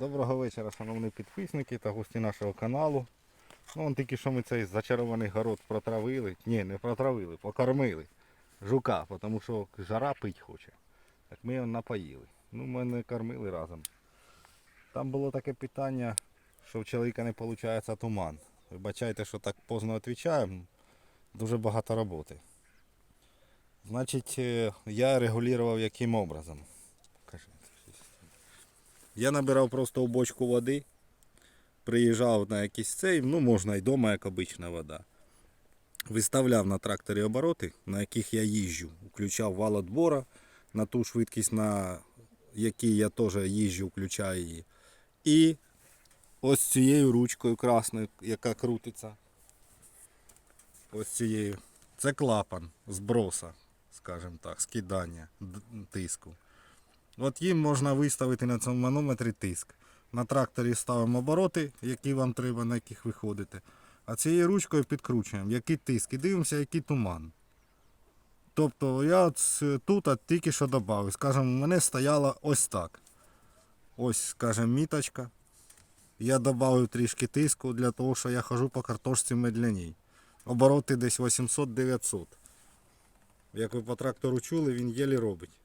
Доброго вечора, шановні підписники та гості нашого каналу. Ну, он тільки що ми цей зачарований город протравили. Ні, не протравили, покормили жука, тому що жара пить хоче. Так ми його напоїли. Ну, ми не кормили разом. Там було таке питання, що в чоловіка не виходить туман. Вибачайте, що так поздно відповідаємо. Дуже багато роботи. Значить, е, я регулював яким образом. Я набирав просто у бочку води, приїжджав на якийсь цей, ну можна і вдома, як обична вода. Виставляв на тракторі обороти, на яких я їжджу. Включав вал отбора на ту швидкість, на якій я теж їжджу, включаю її. І ось цією ручкою красною, яка крутиться. Ось цією. Це клапан зброса, скажімо так, скидання тиску. От їм можна виставити на цьому манометрі тиск. На тракторі ставимо обороти, які вам треба, на яких ви ходите. А цією ручкою підкручуємо, який тиск. І дивимося, який туман. Тобто я от тут от тільки що додав. Скажімо, у мене стояла ось так. Ось, скажімо, міточка. Я додав трішки тиску для того, що я хожу по картошці медляній. Обороти десь 800-900. Як ви по трактору чули, він єлі робить.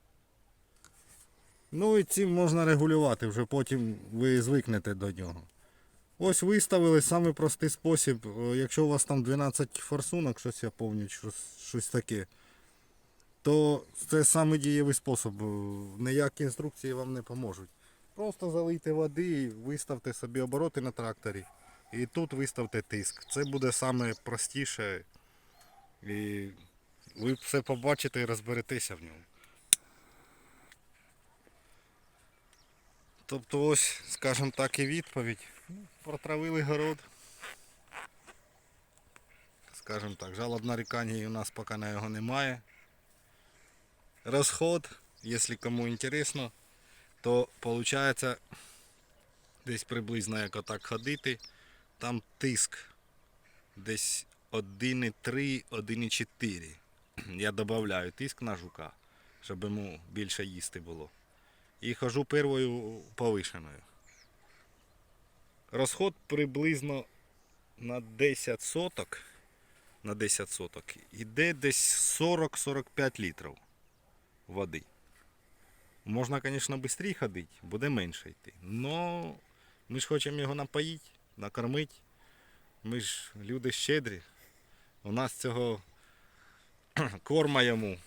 Ну і цим можна регулювати, вже потім ви звикнете до нього. Ось виставили самий простий спосіб. Е, Якщо у вас там 12 форсунок, щось я пам'ятаю, щось, щось таке, то це самий дієвий спосіб. Е, Ніякі інструкції вам не поможуть. Просто залийте води і виставте собі обороти на тракторі. І тут виставте тиск. Це буде саме простіше. І ви все побачите і розберетеся в ньому. Тобто ось, скажімо так, і відповідь. Ну, Протравили город. Скажімо так, жалоб нарікань у нас поки на його немає. Розход, якщо кому інтересно, то виходить десь приблизно як отак ходити. Там тиск десь 1,3, 1,4. Я додаю тиск на жука, щоб йому більше їсти було і хожу первою повишеною. Розход приблизно на 10 соток. На 10 соток іде десь 40-45 літрів води. Можна, звісно, швидше ходити, буде менше йти. Но ми ж хочемо його напоїти, накормити. Ми ж люди щедрі. У нас цього корма йому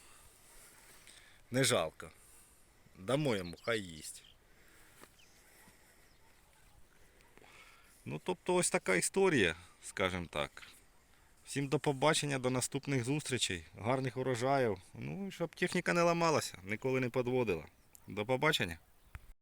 не жалко. Дамо йому, хай їсть. Ну, тобто ось така історія, скажімо так. Всім до побачення, до наступних зустрічей, гарних урожаїв. Ну щоб техніка не ламалася, ніколи не підводила. До побачення.